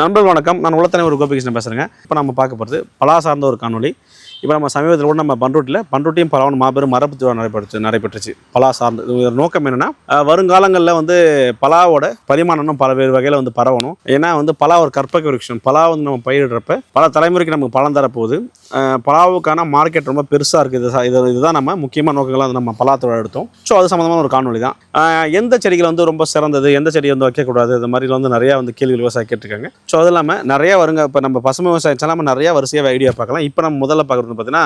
நண்பர்கள் வணக்கம். நான் உலத்தனை ஒரு கோபிகிருஷ்ணன் பேசுகிறேங்க இப்போ நம்ம பார்க்க போகிறது பலா சார்ந்த ஒரு காணொளி. இப்போ நம்ம சமீபத்தில் கூட நம்ம பண்ருட்டில் பண்ருட்டியும் பலாவும் மாபெரும் மரபு திருவிழா நடைபெற்று நடைபெற்றுச்சு. பலா சார்ந்து ஒரு நோக்கம் என்னென்னா வருங்காலங்களில் வந்து பலாவோட பரிமாணம் பல்வேறு வகையில் வந்து பரவணும். ஏன்னா வந்து பலா ஒரு கற்பக விருட்சம். பலா வந்து நம்ம பயிரிடுறப்ப பல தலைமுறைக்கு நமக்கு பலன் தரப்போகுது. பலாவுக்கான மார்க்கெட் ரொம்ப பெருசாக இருக்குது இது இது இதுதான் நம்ம முக்கியமான நோக்கங்களாக வந்து நம்ம பலா தொழில் எடுத்தோம். ஸோ அது சம்மந்தமான ஒரு காணொலி தான். எந்த செடிகள் வந்து ரொம்ப சிறந்தது எந்த செடி வந்து வைக்கக்கூடாது இது மாதிரி வந்து நிறையா வந்து கேள்விகள் விவசாயம் கேட்டிருக்காங்க. ஸோ அது இல்லாமல் நிறையா வருங்க இப்போ நம்ம பசுமை விவசாயம் நம்ம நிறைய வரிசையாக ஐடியா பார்க்கலாம். இப்போ நம்ம முதல்ல பார்க்குறது பார்த்தீங்கன்னா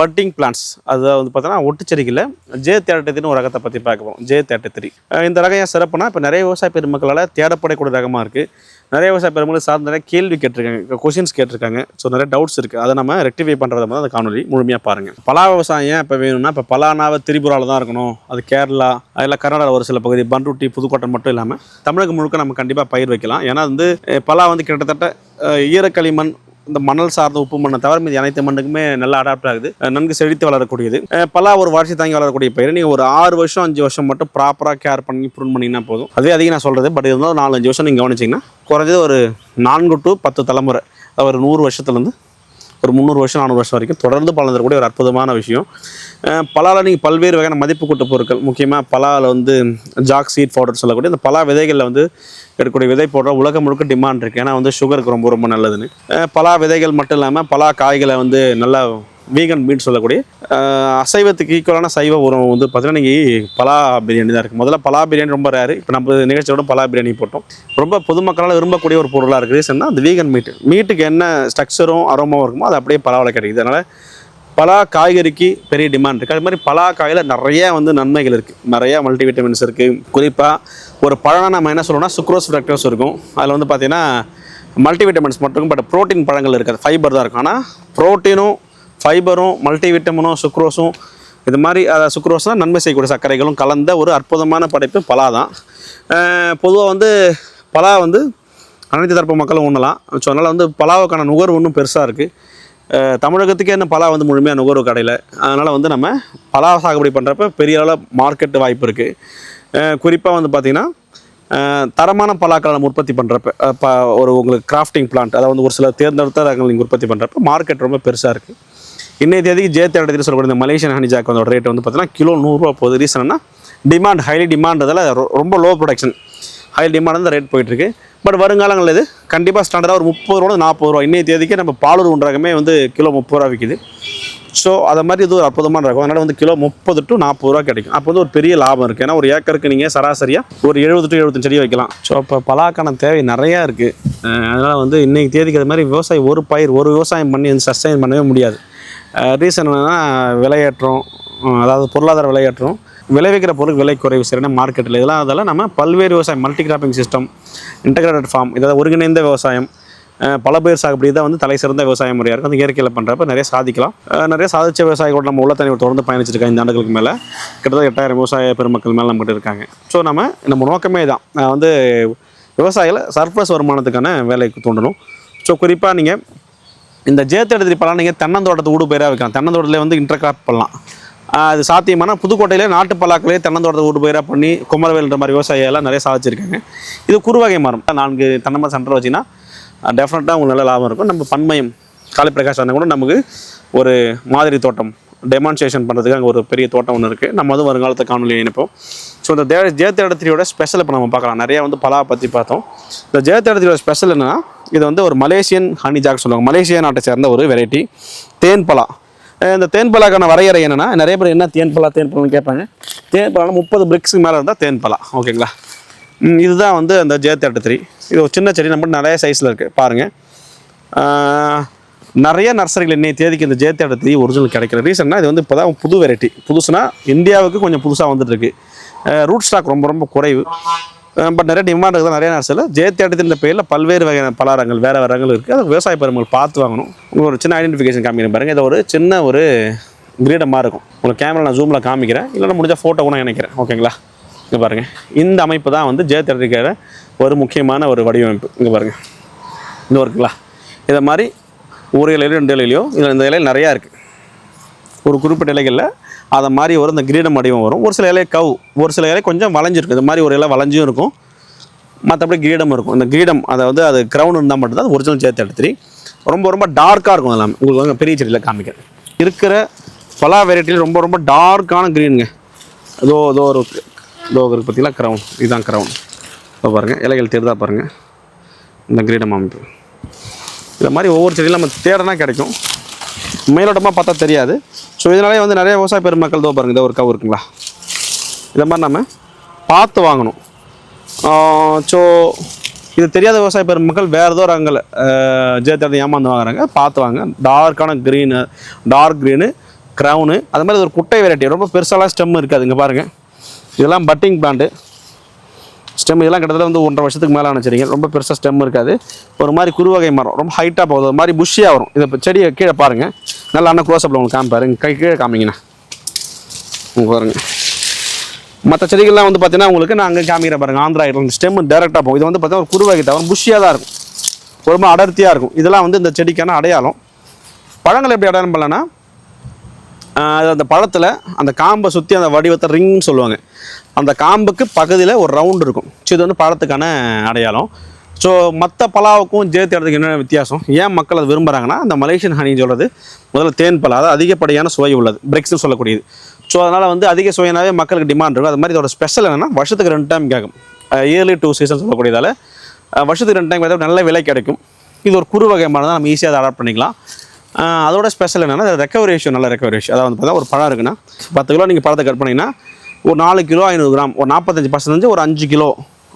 பட்டிங் பிளான்ஸ் அது வந்து பார்த்தீங்கன்னா ஒட்டுச்செடிகளில் ஜே தேட்டத்தின்னு ஒரு ரகத்தை பற்றி பார்க்க போகிறோம் ஜே தேர்ட்டி த்ரீ இந்த ரகம் ஏன் சிறப்புனா இப்போ நிறைய விவசாய பெருமக்களால் தேடப்படக்கூடிய ரகமாக இருக்குது நிறைய விவசாய பெருமக்கள் சார்ந்த நிறைய கேள்வி கேட்டிருக்காங்க கொஷின்ஸ் கேட்டிருக்காங்க. ஸோ நிறைய டவுட்ஸ் இருக்குது அதை நம்ம ரெக்டிஃபை பண்ணுறத மாதிரி அந்த காணொலி முழுமையாக பாருங்கள் பலா விவசாயம் இப்போ வேணும்னா இப்போ பலானாவை திரிபுராவில் தான் இருக்கணும். அது கேரளா அதில் கர்நாடகா ஒரு சில பகுதி பண்ருட்டி புதுக்கோட்டை மட்டும் இல்லாமல் தமிழகம் முழுக்க நம்ம கண்டிப்பாக பயிர் வைக்கலாம். ஏன்னா வந்து பலா வந்து கிட்டத்தட்ட ஈரக்களிமண் இந்த மணல் சார்ந்த உப்பு மண்ணை தவிர மீது அனைத்து மண்ணுக்குமே நல்லா அடாப்ட் ஆகுது. நன்கு செழித்து வளரக்கூடியது. பலா ஒரு வளர்ச்சி தாங்கி வளரக்கூடிய பயிர் நீங்கள் ஒரு ஆறு வருஷம் அஞ்சு வருஷம் மட்டும் ப்ராப்பராக கேர் பண்ணி ப்ரூன் பண்ணிங்கன்னா போதும். அதே அதிகம் நான் சொல்கிறது பட் இருந்தாலும் நாலஞ்சு வருஷம் நீங்கள் கவனிச்சிங்கன்னா குறைஞ்சது ஒரு நான்கு டு பத்து தலைமுறை ஒரு நூறு வருஷத்துலேருந்து ஒரு முந்நூறு வருஷம் நானூறு வருஷம் வரைக்கும் தொடர்ந்து பலன் தரக்கூடிய ஒரு அற்புதமான விஷயம். பலாவில் நீங்கள் பல்வேறு வகையான மதிப்பு கூட்டு பொருட்கள் முக்கியமாக பலாவில் வந்து ஜாக் சீட் பவுடர் சொல்லக்கூடிய இந்த பலா விதைகளில் வந்து எடுக்கக்கூடிய விதை போடுற உலகம் முழுக்க டிமாண்ட் இருக்குது ஏன்னா வந்து சுகருக்கு ரொம்ப ரொம்ப நல்லதுன்னு. பலா விதைகள் மட்டும் இல்லாமல் பலா காய்களை வந்து நல்லா வீகன் மீன் சொல்லக்கூடிய அசைவத்துக்கு ஈக்குவலான சைவ உணவு வந்து பார்த்தீங்கன்னா நீங்கள் பலா பிரியாணி தான் இருக்குது முதல்ல பலா பிரியாணி ரொம்ப ரேரு இப்போ நம்ம நிகழ்ச்சியோட பலா பிரியாணி போட்டோம். ரொம்ப பொதுமக்களால் விரும்பக்கூடிய ஒரு பொருளாக இருக்குது ரீசன்னா அந்த வீகன் மீட் மீட்டுக்கு என்ன ஸ்ட்ரக்சரும் அரோமாவும் இருக்குமோ அது அப்படியே பலாவில் கிடைக்குது. அதனால் பலா காய்கறிக்கு பெரிய டிமாண்ட் இருக்குது அது மாதிரி பலா காயில் நிறைய வந்து நன்மைகள் இருக்குது நிறைய மல்டிவிட்டமின்ஸ் இருக்குது குறிப்பாக ஒரு பழம் நம்ம என்ன சொல்லணும்னா சுக்ரோஸ் ஃப்ரக்டோஸ் இருக்கும். அதில் வந்து பார்த்திங்கன்னா மல்டிவிட்டமின்ஸ் மட்டும் பட் புரோட்டீன் பழங்கள் இருக்காது. ஃபைபர் தான் இருக்கும். ஆனால் ப்ரோட்டீனும் ஃபைபரும் மல்டிவிட்டமினும் சுக்ரோஸும் இது மாதிரி அதாவது சுக்ரோஸ்னால் நன்மை செய்யக்கூடிய சர்க்கரைகளும் கலந்த ஒரு அற்புதமான படைப்பு பலா தான். பொதுவாக வந்து பலா வந்து அனைத்து தரப்பு மக்களும் உண்ணலாம். ஸோ அதனால் வந்து பலாவுக்கான நுகர்வு இன்னும் பெருசாக இருக்குது தமிழகத்துக்கே என்ன பலா வந்து முழுமையாக நுகர்வு கடையில். அதனால் வந்து நம்ம பலா சாகுபடி பண்ணுறப்ப பெரிய அளவில் மார்க்கெட் வாய்ப்பு இருக்குது குறிப்பாக வந்து பார்த்திங்கன்னா தரமான பலாக்களை நம்ம உற்பத்தி பண்ணுறப்ப இப்போ ஒரு உங்களுக்கு கிராஃப்டிங் பிளான்ட் அதாவது வந்து ஒரு சில தேர்ந்தெடுத்த ரகங்கள் நீங்கள் உற்பத்தி பண்ணுறப்ப மார்க்கெட் ரொம்ப பெருசாக இருக்குது இன்னைய தேதிக்கு ஜே தேடத்தில் சொல்லக்கூடிய இந்த மலேசியன் ஹனி ஜாக் வந்து ரேட் வந்து பார்த்தீங்கன்னா கிலோ நூறுரூவா போகுது. ரீசன்னா டிமாண்ட் ஹைலி டிமாண்ட்றதால ரொம்ப லோ ப்ரொடக்ஷன் ஹை டிமாண்ட் தான் ரேட் போயிட்டுருக்கு. பட் வருங்காலங்களில் இது கண்டிப்பாக ஸ்டாண்டர்டாக ஒரு முப்பது ரூபா நாற்பது ரூபா இன்றைய தேதிக்கு நம்ம பாலூர் உண்டாகமே வந்து கிலோ முப்பது ரூபா விற்கிது ஸோ அதை மாதிரி இது ஒரு அற்புதமான இருக்கும் அதனால் வந்து கிலோ முப்பது டு நாற்பது ரூபா கிடைக்கும். அப்போ வந்து ஒரு பெரிய லாபம் இருக்குது ஏன்னா ஒரு ஏக்கருக்கு நீங்கள் சராசரியாக ஒரு எழுபது டு எழுபத்தஞ்சு செடி வைக்கலாம். ஸோ அப்போ பலாக்கான தேவை நிறையா இருக்குது அதனால் வந்து இன்றைக்கி தேதிக்கு அது மாதிரி விவசாயி ஒரு பயிர் ஒரு விவசாயம் பண்ணி சஸ்டைன் பண்ணவே முடியாது. ரீசன் என்னென்னா விலையேற்றம் அதாவது பொருளாதார விலையேற்றம் விளைவிக்கிற பொருள் விலை குறைவு சரியான மார்க்கெட்டில் இதெல்லாம் அதெல்லாம் நம்ம பல்வேறு விவசாயம் multi cropping system integrated farm இதாவது ஒருங்கிணைந்த விவசாயம் பல பேர் சாகுபடி தான் வந்து தலை சிறந்த விவசாய முறையாக இருக்கும் அந்த இயற்கையில் பண்ணுறப்ப நிறைய சாதிக்கலாம். நிறைய சாதிச்ச விவசாயிகளோட நம்ம உள்ள தனி தொடர்ந்து பயணிச்சிருக்காங்க இந்த ஆண்டுகளுக்கு மேலே. கிட்டத்தட்ட எட்டாயிரம் விவசாய பெருமக்கள் மேலே நம்மகிட்ட இருக்காங்க. ஸோ நம்ம நம்ம நோக்கமே தான் வந்து விவசாயிகளை சர்ப்ளஸ் வருமானத்துக்கான வேலைக்கு தூண்டணும். ஸோ குறிப்பாக நீங்கள் இந்த ஜேத்தெடுத்து பழம் நீங்கள் தென்னந்தோட்டத்தை ஊடு பயிராக வைக்கலாம். தென்னந்தோட்டத்தில் வந்து இன்டர்கிராப் பண்ணலாம். அது சாத்தியமான புதுக்கோட்டையிலே நாட்டு பல்லாக்களே தென்னந்தோட்டத்தை ஊடு பயிராக பண்ணி குமரவேல்ன்ற மாதிரி விவசாயியெல்லாம் நிறைய சாதிச்சிருக்காங்க. இது குறுவகை மரம். நான்கு தென்னமரம் சென்டர் வச்சிங்கன்னா டெஃபினட்டாக உங்களுக்கு நல்ல லாபம் இருக்கும். நம்ம பன்மயம் காளிப்பிரகாஷ் அண்ணன் கூட நமக்கு ஒரு மாதிரி தோட்டம் டெமான்ஸ்ட்ரேஷன் பண்ணுறதுக்கு அங்கே ஒரு பெரிய தோட்டம் ஒன்று இருக்குது நம்ம அதுவும் வருங்காலத்தை காணொலி இணைப்போம். ஸோ இந்த தே ஜெயத்தேடத்திரியோட ஸ்பெஷல் இப்போ நம்ம பார்க்கலாம். நிறைய வந்து பலா பற்றி பார்த்தோம். இந்த ஜெயத்தேடத்திரியோட ஸ்பெஷல் என்னென்னா இது வந்து ஒரு மலேசியன் ஹனி ஜாக் சொல்லுவாங்க. மலேசியா நாட்டை சேர்ந்த ஒரு வெரைட்டி தேன் பலா இந்த தேன்பலாக்கான வரையறை என்னென்னா நிறைய பேர் என்ன தேன் பலா தேன் கேட்பாங்க. தேன்பலா முப்பது பிரிக்ஸுக்கு மேலே இருந்தால் தேன்பலா. ஓகேங்களா இதுதான் வந்து அந்த ஜெயத்தேட்டத்திரி இது ஒரு சின்ன செடி நம்ம நிறைய சைஸில் இருக்குது பாருங்கள் நிறைய நர்சரிகள் இன்னைய தேதிக்கு இந்த ஜெயத்தேடத்தி ஒரிஜினல் கிடைக்கிற ரீசன்னா இது வந்து இப்போ தான் புது வெரைட்டி புதுசுனா இந்தியாவுக்கு கொஞ்சம் புதுசாக வந்துட்டுருக்கு ரூட் ஸ்டாக் ரொம்ப ரொம்ப குறைவு. பட் நிறைய டிமாண்ட் இருக்குது நிறைய நர்சரியில் ஜெயத்தேடத்தின் பேரில் பல்வேறு வகையான பலாரங்கள் வேறு வரங்கள் ரகங்கள் இருக்குது அது விவசாய பெருமக்கள் பார்த்து வாங்கணும். ஒரு சின்ன ஐடென்டிஃபிகேஷன் காமிக்கிறேன் பாருங்கள் இது ஒரு சின்ன ஒரு கிரீடமாக இருக்கும். உங்களுக்கு கேமரா நான் ஜூமில் காமிக்கிறேன். இல்லைன்னா முடிஞ்ச ஃபோட்டோ கூட நினைக்கிறேன் ஓகேங்களா இங்கே பாருங்கள் இந்த அமைப்பு தான் வந்து ஜெயத்தேடத்திற்கான ஒரு முக்கியமான ஒரு வடிவமைப்பு. இங்கே பாருங்கள் இந்த இருக்குங்களா? இதை மாதிரி ஒரு இலையில ரெண்டு இலையிலையோ இதில் இந்த இலையில் நிறையா இருக்குது ஒரு குறிப்பிட்ட இலைகளில் அதை மாதிரி வரும் இந்த கிரீடம் வடிவம் வரும். ஒரு சில இலை கவ் ஒரு சில இலை கொஞ்சம் வளைஞ்சிருக்கும். இது மாதிரி ஒரு இலை வளைஞ்சும் இருக்கும். மற்றபடி கிரீடம் இருக்கும். இந்த கிரீடம் அதாவது அது க்ரௌன் இருந்தால் மட்டும்தான் அது ஒரிஜினல் சேர்த்து எடுத்துரி ரொம்ப ரொம்ப டார்க்காக இருக்கும் எல்லாமே உங்களுக்கு வந்து பெரிய செடியில் காமிக்கிறேன். இருக்கிற பலா வெரைட்டியில் ரொம்ப ரொம்ப டார்க்கான க்ரீனுங்க இதோ இதோ ஒரு இதோ ஒரு பார்த்தீங்களா? க்ரௌன் இதுதான் க்ரௌன் இப்போ பாருங்கள் இலைகள் தேடுதா பாருங்கள் இந்த கிரீடம் அமைப்பு. இந்த மாதிரி ஒவ்வொரு செடியும் நம்ம தேடனா கிடைக்கும். மேலோட்டமாக பார்த்தா தெரியாது. ஸோ இதனாலே வந்து நிறைய விவசாய பெருமக்கள் தான் பாருங்கள் இதோ ஒரு கவு இருக்குங்களா? இதை மாதிரி நம்ம பார்த்து வாங்கணும். ஸோ இது தெரியாத விவசாய பெருமக்கள் வேறு ஏதோ ரங்கில் ஜெயத்தடத்தை ஏமாந்து வாங்குறாங்க. பார்த்து வாங்க. டார்க்கான க்ரீனு டார்க் க்ரீனு க்ரௌனு அது மாதிரி ஒரு குட்டை வெரைட்டி ரொம்ப பெருசாலாம் ஸ்டெம் இருக்குது அதுங்க பாருங்கள் இதெல்லாம் பட்டிங் பிளான்ட்டு ஸ்டெம் இதெல்லாம் கிட்டத்தட்ட வந்து ஒன்றரை வருஷத்துக்கு மேலே வச்சுருங்க ரொம்ப பெருசாக ஸ்டெம் இருக்காது. ஒரு மாதிரி குருவகை மரம் ரொம்ப ஹைட்டாக போகுது. ஒரு மாதிரி புஷ்ஷியாக வரும். இதை செடியை கீழே பாருங்கள் நல்லா அண்ணா க்ளோஸ்அப்பில் உங்களுக்கு காமிப்பாரு. கை கீழே காமிங்கண்ணா. உங்களுக்கு பாருங்க. மற்ற செடிகள்லாம் வந்து பார்த்தீங்கன்னா உங்களுக்கு நான் அங்கே காமிக்கிறேன் பாருங்க. ஆந்திரா ஐட்டம் ஸ்டெம் டேரெக்டாக போகும். இது வந்து பார்த்தீங்கன்னா ஒரு குருவகை தவிர புஷ்ஷியாக தான் இருக்கும். ஒரு மாதிரி அடர்த்தியாக இருக்கும். இதெல்லாம் வந்து இந்த செடிக்கான அடையாளம். பழங்கள் எப்படி அடையாளம் பண்ணலன்னா அது அந்த பழத்தில் அந்த காம்பை சுற்றி அந்த வடிவத்தை ரிங்னு சொல்லுவாங்க. அந்த காம்புக்கு பகுதியில் ஒரு ரவுண்ட் இருக்கும். ஸோ இது வந்து பழத்துக்கான அடையாளம். ஸோ மற்ற பலாவுக்கும் ஜேத்து இடத்துக்கு என்ன வித்தியாசம்? ஏன் மக்கள் அதை விரும்புகிறாங்கன்னா அந்த மலேசியன் ஹனின்னு சொல்கிறது முதல்ல தேன் பலா அது அதிகப்படியான சுவை உள்ளது பிரெக்ஸ்னு சொல்லக்கூடியது. ஸோ அதனால் வந்து அதிக சுவைனாவே மக்களுக்கு டிமாண்ட் இருக்கும். அது மாதிரி இதோட ஸ்பெஷல் என்னென்னா வருஷத்துக்கு ரெண்டு டைம் கேட்கும் இயர்லி டூ சீசன் சொல்லக்கூடியதால் வருஷத்துக்கு ரெண்டு டைம் கேட்டால் நல்ல விலை கிடைக்கும். இது ஒரு குறு வகை மரம் தான் நம்ம ஈஸியாக அதை அடாப்ட் பண்ணிக்கலாம். அதோட ஸ்பெஷல் என்னென்னா ரெக்கவரி ரேஷியோ நல்ல ரெக்கவரி ரேஷியோ அதாவது வந்து பார்த்தா ஒரு பழம் இருக்குன்னா பத்து கிலோ நீங்கள் பழத்தை கட் பண்ணிங்கன்னா ஒரு நாலு கிலோ ஐநூறு கிராம் ஒரு நாற்பத்தஞ்சு பர்சன்டேஜ் ஒரு அஞ்சு கிலோ.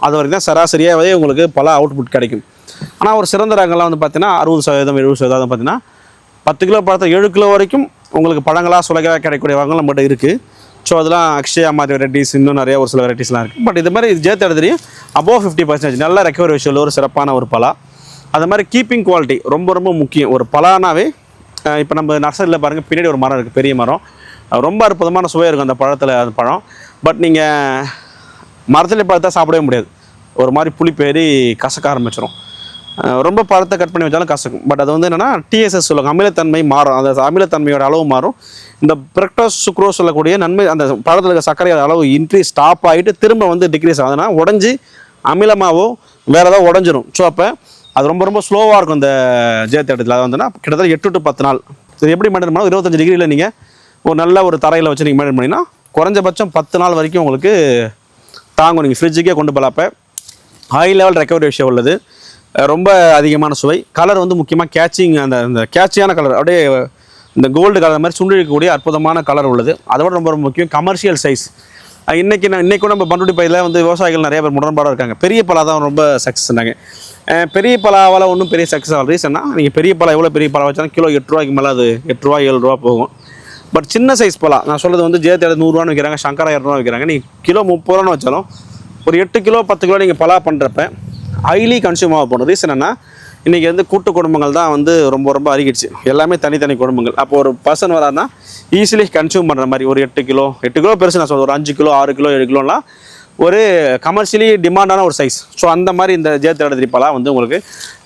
அது வரைக்கும் தான் சராசரியாகவே உங்களுக்கு பல அவுட்புட் கிடைக்கும். ஆனால் ஒரு சிறந்த ரகங்கள்லாம் வந்து பார்த்தீங்கன்னா அறுபது சதவீதம் எழுபது சதவீதம் பார்த்தீங்கன்னா பத்து கிலோ பழத்தை ஏழு கிலோ வரைக்கும் உங்களுக்கு பழங்களாக சுலகளாக கிடைக்கக்கூடிய வகங்கள் நம்மகிட்ட இருக்குது ஸோ அதெல்லாம் அக்ஷயா மாதிரி வெரைட்டிஸ் இன்னும் நிறைய ஒரு சில வெரைட்டிஸ்லாம் இருக்குது பட் இது மாதிரி ஜேத் எடுத்துலையும் அபோவ் ஃபிஃப்டி பர்சன்டேஜ் நல்ல ரெக்கவரி விஷயம் ஒரு சிறப்பான ஒரு பலா. அது மாதிரி கீப்பிங் குவாலிட்டி ரொம்ப ரொம்ப முக்கியம். ஒரு பலானாவே இப்போ நம்ம நர்சரியில் பாருங்கள் பின்னாடி ஒரு மரம் இருக்குது பெரிய மரம். ரொம்ப அற்புதமான சுவை இருக்கும் அந்த பழத்தில் அந்த பழம். பட் நீங்கள் மரத்தில் பழத்தை சாப்பிடவே முடியாது. ஒரு மாதிரி புளிப்பேறி கசக்க ஆரம்பிச்சிடும் ரொம்ப பழத்தை கட் பண்ணி வச்சாலும் கசக்கும். பட் அது வந்து என்னென்னா டிஎஸ்எஸ் சொல்லுவாங்க. அமிலத்தன்மை மாறும். அந்த அமிலத்தன்மையோட அளவு மாறும். இந்த பிரக்டோஸ் சுக்ரோஸ் சொல்லக்கூடிய நன்மை அந்த பழத்தில் இருக்க சர்க்கரை அளவு இன்க்ரீஸ் ஸ்டாப் ஆகிட்டு திரும்ப வந்து டிக்ரீஸ் ஆகுதுன்னா உடஞ்சி அமிலமாகவோ வேறு ஏதாவது உடஞ்சிரும். ஸோ அப்போ அது ரொம்ப ரொம்ப ஸ்லோவாக இருக்கும் இந்த ஜெயத்தேட்டத்தில் அது வந்துன்னா கிட்டத்தட்ட எட்டு டு பத்து நாள். இது எப்படி மெயின்டைன் பண்ணணும்? இருபத்தஞ்சு டிகிரியில் நீங்கள் ஒரு நல்ல ஒரு தரையில் வச்சு நீங்கள் மெயின்டைன் பண்ணிங்கன்னா குறைஞ்சபட்சம் பத்து நாள் வரைக்கும் உங்களுக்கு தாங்கும். நீங்கள் ஃப்ரிட்ஜுக்கே கொண்டு போகலாப்ப ஹை லெவல் ரெக்கவரி விஷயம் உள்ளது. ரொம்ப அதிகமான சுவை. கலர் வந்து முக்கியமாக கேட்சிங் அந்த அந்த கேட்சியான கலர் அப்படியே இந்த கோல்டு கலர் மாதிரி சுண்டிருக்கக்கூடிய அற்புதமான கலர் உள்ளது. அதோட ரொம்ப ரொம்ப முக்கியம் கமர்ஷியல் சைஸ் இன்றைக்கி நான் இன்றைக்கும் நம்ம பண்டுடி பயிரில் வந்து விவசாயிகள் நிறைய பேர் முரண்பாடாக இருக்காங்க. பெரிய பலா தான் ரொம்ப சக்ஸஸ் இருந்தாங்க பெரிய பலாவால் ஒன்றும் பெரிய சக்ஸஸ் ஆகல. ரீசன்னா நீங்கள் பெரிய பலா எவ்வளோ பெரிய பலா வச்சாலும் கிலோ எட்டு ரூபாய்க்கு மேலே அது எட்டு ரூபா ஏழு ரூபா போகும். பட் சின்ன சைஸ் பலா நான் சொல்கிறது வந்து ஜேத்தேடு நூறுரூவான்னு விற்கிறாங்க சங்கரா இரநூறுவா விற்கிறாங்க நீங்கள் கிலோ முப்பது ரூபான்னு வச்சாலும் ஒரு எட்டு கிலோ பத்து கிலோ நீங்கள் பலா பண்ணுறப்ப ஹைலி கன்சியூம் ஆக போன ரீசன் என்ன இன்றைக்கி வந்து கூட்டு குடும்பங்கள் தான் வந்து ரொம்ப ரொம்ப அருகிடுச்சு. எல்லாமே தனித்தனி குடும்பங்கள். அப்போ ஒரு பர்சன் வராதுன்னா ஈஸிலி கன்சியூம் பண்ணுற மாதிரி ஒரு எட்டு கிலோ எட்டு கிலோ பெருசு நான் சொல்கிறேன் ஒரு அஞ்சு கிலோ ஆறு கிலோ ஏழு கிலோலாம் ஒரு கமர்ஷியலி டிமாண்டான ஒரு சைஸ் ஸோ அந்த மாதிரி இந்த ஜேத்தேடு பழம் வந்து உங்களுக்கு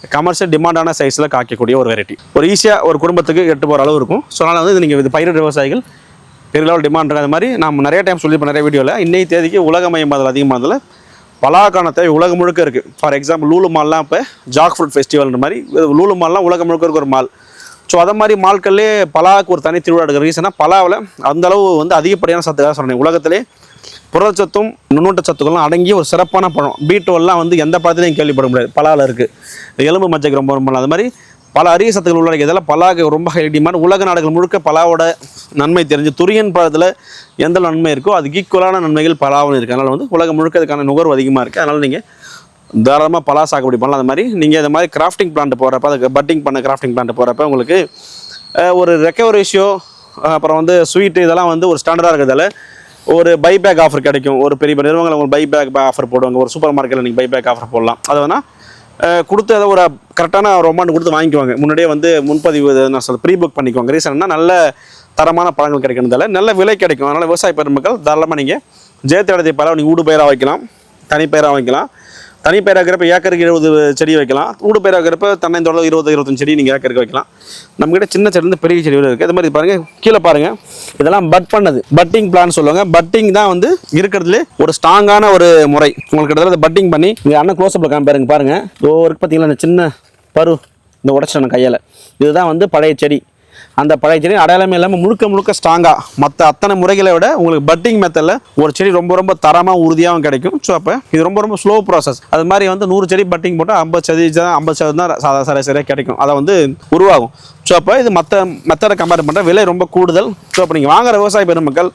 கமர்ஷியல் டிமாண்டான சைஸில் காய்க்கக்கூடிய ஒரு வெரைட்டி ஒரு ஈஸியாக ஒரு குடும்பத்துக்கு எட்டு போகிற அளவு இருக்கும். ஸோ அதனால் வந்து நீங்கள் இது பயிரிட விவசாயிகள் பெரிய லெவல் டிமாண்ட் இருக்குது அது மாதிரி நம்ம நிறைய டைம் சொல்லியிருப்போம் நிறைய வீடியோவில் இன்னைய தேதிக்கு உலகமயமாதல் அதிகமானதில் பலாக்கான தேவை உலகம் முழுக்க இருக்குது ஃபார் எக்ஸாம்பிள் லூலு மால்லாம் இப்போ ஜாக் ஃப்ரூட் ஃபெஸ்டிவல்ன்ற மாதிரி லூலு மால்லாம் உலகம் முழுக்க இருக்க ஒரு மால் ஸோ அதை மாதிரி மால்கள்லேயே பலாவுக்கு ஒரு தனி திருவிழா எடுக்கிற ரீசனாக பலாவில் அந்தளவு வந்து அதிகப்படியான சத்துக்காக சொன்னேன் உலகத்திலே புரதச்சத்தும் நுண்ணூட்ட சத்துக்கள்லாம் அடங்கிய ஒரு சிறப்பான பழம். பீட்டோல்லாம் வந்து எந்த பழத்துலையும் கேள்விப்பட முடியாது. பலாவில் இருக்குது எலும்பு மஞ்சைக்கு ரொம்ப ரொம்ப அது மாதிரி பல அரிய சத்துக்கள் உள்ளடக்கியதால் இதெல்லாம் பலாக்கு ரொம்ப ஹை டிமாண்ட் உலக நாடுகள் முழுக்க பலாவோட நன்மை தெரிஞ்சு துரியன் பழத்தில் எந்த நன்மை இருக்கோ அதுக்கு ஈக்குவலான நன்மைகள் பலாவும் இருக்குது அதனால் வந்து உலகம் முழுக்க அதுக்கான நுகர்வு அதிகமாக இருக்குது அதனால் நீங்கள் தாராளமாக பலா சாகுபடி பண்ணலாம். அது மாதிரி நீங்கள் இந்த மாதிரி கிராஃப்டிங் பிளான்ட் போகிறப்ப அதுக்கு பட்டிங் பண்ண கிராஃப்டிங் பிளான்ட் போகிறப்ப உங்களுக்கு ஒரு ரெக்கவரேஷியோ அப்புறம் வந்து ஸ்வீட்டு இதெல்லாம் வந்து ஒரு ஸ்டாண்டர்டாக இருக்கிறதால ஒரு பைபேக் ஆஃபர் கிடைக்கும். ஒரு பெரிய பெரிய நிறுவனங்கள் உங்களுக்கு பைபேக் ஆஃபர் போடுவாங்க. ஒரு சூப்பர் மார்க்கெட்டில் நீங்கள் பைபேக் ஆஃபர் போடலாம். அது வேணால் கொடுத்து அதை ஒரு கரெக்டான ஒரு அமௌண்ட் கொடுத்து வாங்கிக்குவாங்க. முன்னாடியே வந்து முன்பதிவு நான் சொல்ல ப்ரீ புக் பண்ணிக்குவாங்க. ரீசன்னா நல்ல தரமான பழங்கள் கிடைக்கிறதால நல்ல விலை கிடைக்கும். அதனால் விவசாய பெருமக்கள் தாராளமாக நீங்கள் ஜெயத்திரத்தை பல நீங்கள் ஊடு பயிராக வைக்கலாம் தனிப்பயிராக வைக்கலாம். தனி பயிராக இருக்கிறப்ப ஏக்கருக்கு இருபது செடி வைக்கலாம். ஊடு பயிராக இருக்கிறப்ப தென்னைந்தோட இருபது இருபத்தஞ்சு செடி நீங்கள் ஏக்கருக்கு வைக்கலாம். நம்மகிட்ட சின்ன செடிலேருந்து பெரிய செடி வரை இருக்குது அது மாதிரி பாருங்கள் கீழே பாருங்கள் இதெல்லாம் பட் பண்ணது. பட்டிங் பிளான் சொல்லுவாங்க. பட்டிங் தான் வந்து இருக்கிறதுலே ஒரு ஸ்ட்ராங்கான ஒரு முறை. உங்களுக்கு கிட்டத்தட்ட பட்டிங் பண்ணி இங்கே அண்ணன் க்ளோஸ்அப்பில் காமிப்பாருங்க பாருங்கள் ஒரு பார்த்தீங்களா இந்த சின்ன பரு இந்த உடச்சிட்டேன் கையால். இதுதான் வந்து பழைய செடி. அந்த பழைய செடி அடையாளமே இல்லாமல் முழுக்க முழுக்க ஸ்ட்ராங்காக மற்ற அத்தனை முறைகளை விட உங்களுக்கு பட்டிங் மெத்தடில் ஒரு செடி ரொம்ப ரொம்ப தரமாக உறுதியாகவும் கிடைக்கும். ஸோ அப்போ இது ரொம்ப ரொம்ப ஸ்லோ ப்ராசஸ் அது மாதிரி வந்து நூறு செடி பட்டிங் போட்டால் ஐம்பது சதவீதம் தான் ஐம்பது சதவீதம் தான் சாதா சராசரியாக கிடைக்கும். அதை வந்து உருவாகும். ஸோ அப்போ இது மற்ற மெத்தடை கம்பேர் பண்ணுற விலை ரொம்ப கூடுதல். ஸோ அப்போ நீங்கள் வாங்குற விவசாய பெருமக்கள்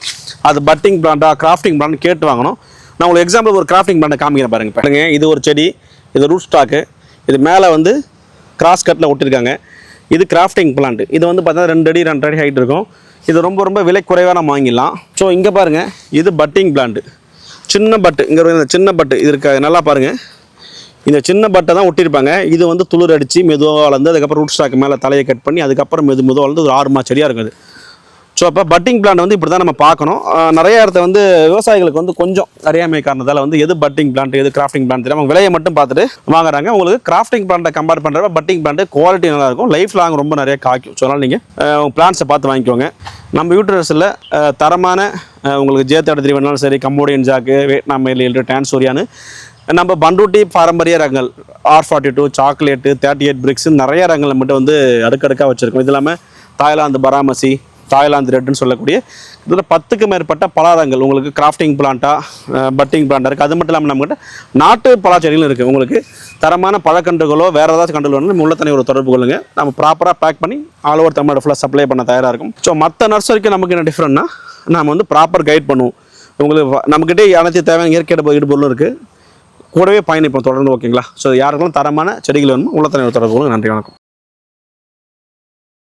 அது பட்டிங் பிளான்டா கிராஃப்டிங் பிளான் கேட்டு வாங்கணும். நான் உங்களுக்கு எக்ஸாம்பிள் ஒரு கிராஃப்டிங் பிளான் காமிக்கிறேன் பாருங்க. பாருங்க இது ஒரு செடி இது ரூட் ஸ்டாக்கு இது மேலே வந்து கிராஸ் கட்டில் ஒட்டிருக்காங்க. இது கிராஃப்டிங் பிளான்ட் இது வந்து பார்த்தீங்கன்னா ரெண்டு அடி ரெண்டு அடி ஹைட் இருக்கும். இது ரொம்ப ரொம்ப விலை குறைவாக நம்ம வாங்கிடலாம். ஸோ இங்கே பாருங்கள் இது பட்டிங் பிளான்ட் சின்ன பட்டு இங்கே இந்த சின்ன பட்டு இது இருக்க நல்லா பாருங்கள் இந்த சின்ன பட்டை தான் ஒட்டியிருப்பாங்க. இது வந்து துளிர் அடித்து மெதுவாக வளர்ந்து அதுக்கப்புறம் ரூட் ஸ்டாக் மேலே தலையை கட் பண்ணி அதுக்கப்புறம் மெது மெதுவாக வளர்ந்து ஒரு ஆறு மாத செடியாக இருக்குது ஸோ அப்போ பட்டிங் பிளான்ட் வந்து இப்படி தான் நம்ம பார்க்கணும். நிறைய இடத்த வந்து விவசாயிகளுக்கு வந்து கொஞ்சம் அறியாமை காரணத்தால் வந்து எது பட்டிங் பிளான்ட் எது கிராஃப்டிங் பிளான் தெரியும் அவங்க விலையை மட்டும் பார்த்துட்டு வாங்குறாங்க. உங்களுக்கு கிராஃப்டிங் பிளான்ட்டை கம்பேர் பண்ணுறப்ப பட்டிங் பிளான்ட் குவாலிட்டி நல்லா இருக்கும் லைஃப் லாங் ரொம்ப நிறைய காய்க்கும். ஸோ அதனால் நீங்கள் பிளான்ஸை பார்த்து வாங்கிக்கோங்க. நம்ம யூட்ரஸில் தரமான உங்களுக்கு ஜேத்தாடு திரி வேணாலும் சரி கம்போடியன் ஜாக்கு வியட்நாம் மெயில் டான்சோரியானு நம்ம பண்ருட்டி பாரம்பரிய ரகங்கள் R forty two chocolate thirty eight brix நிறைய ரகங்களை மட்டும் வந்து அடுக்கடுக்காக வச்சுருக்கோம். இது இல்லாமல் தாய்லாந்து பராமசி தாய்லாந்து ரெட்னு சொல்லக்கூடிய இதில் பத்துக்கு மேற்பட்ட பலாரங்கள் உங்களுக்கு கிராஃப்டிங் பிளான்ட்டாக பட்டிங் பிளான்ட்டா இருக்குது அது மட்டும் இல்லாமல் நம்மகிட்ட நாட்டு பலாச்செடிகளும் இருக்குது உங்களுக்கு தரமான பழக்கன்றுகளோ வேறு ஏதாச்சும் கன்றுகள் வேணும் உள்ள தனி ஒரு தொடர்பு கொள்ளுங்க. நம்ம ப்ராப்பராக பேக் பண்ணி ஆல் ஓவர் தமிழ்நாடு ஃபுல்லாக சப்ளை பண்ண தயாராக இருக்கும். ஸோ மற்ற நர்சரிக்கு நமக்கு என்ன டிஃப்ரெண்ட்னா நம்ம வந்து ப்ராப்பர் கைட் பண்ணுவோம். உங்களுக்கு நம்மக்கிட்டே அனைத்து தேவையான இயற்கை ஈடுபொருளும் இருக்குது கூடவே பயணிப்போம். தொடர்ந்து ஓகேங்களா ஸோ யாருக்கெல்லாம் தரமான செடிகள் வேணுமோ உள்ள தனி ஒரு தொடர்பு கொள்ளுங்க. நன்றி வணக்கம்.